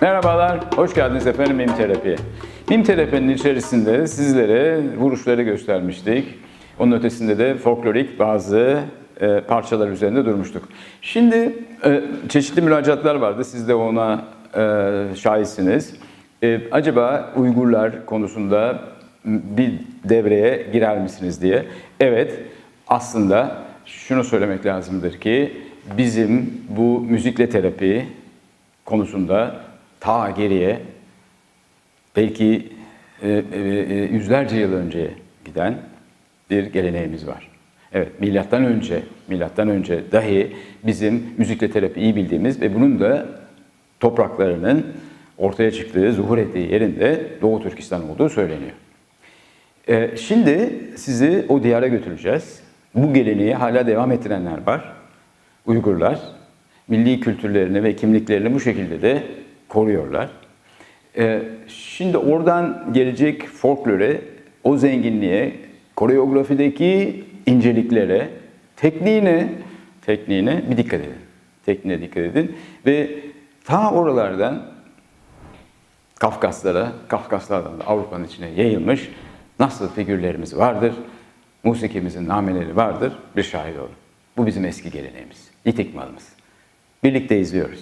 Merhabalar, hoş geldiniz efendim Mim Terapi'ye. Mim Terapi'nin içerisinde sizlere vuruşları göstermiştik. Onun ötesinde de folklorik bazı e, parçalar üzerinde durmuştuk. Şimdi e, çeşitli müracaatlar vardı, siz de ona e, şahitsiniz. Acaba Uygurlar konusunda bir devreye girer misiniz diye. Evet, aslında şunu söylemek lazımdır ki bizim bu müzikle terapi konusunda ta geriye belki e, e, e, yüzlerce yıl önce giden bir geleneğimiz var. Evet, milattan önce, milattan önce dahi bizim müzikle terapi iyi bildiğimiz ve bunun da topraklarının ortaya çıktığı, zuhur ettiği yerinde Doğu Türkistan olduğu söyleniyor. Ee, şimdi sizi o diyara götüreceğiz. Bu geleneği hala devam ettirenler var. Uygurlar milli kültürlerini ve kimliklerini bu şekilde de koruyorlar. Ee, şimdi oradan gelecek folklore, o zenginliğe, koreografideki inceliklere, tekniğine, tekniğine bir dikkat edin. Tekniğine dikkat edin ve ta oralardan Kafkaslara, Kafkaslardan da Avrupa'nın içine yayılmış nasıl figürlerimiz vardır, musikimizin nameleri vardır, bir şahit olun. Bu bizim eski geleneğimiz, itik malımız. Birlikte izliyoruz.